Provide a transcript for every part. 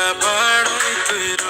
বেলা বাড়ি তুই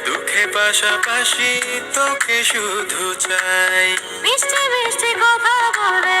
দুঃখে পাশাপাশি তোকে শুধু চাই। মিষ্টি মিষ্টি কথা বলে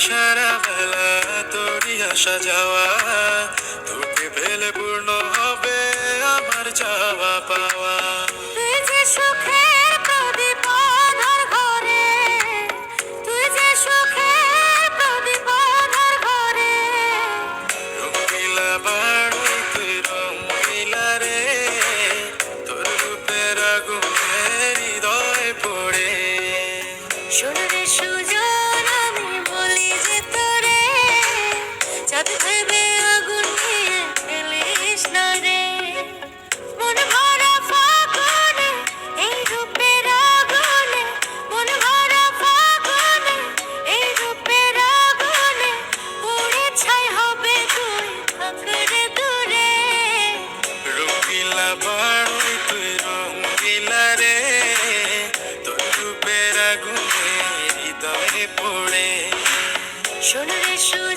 সারা বেলা তোরই আসা যাওয়া তোকে পেলে পূর্ণ হবে আমার চাওয়া পা should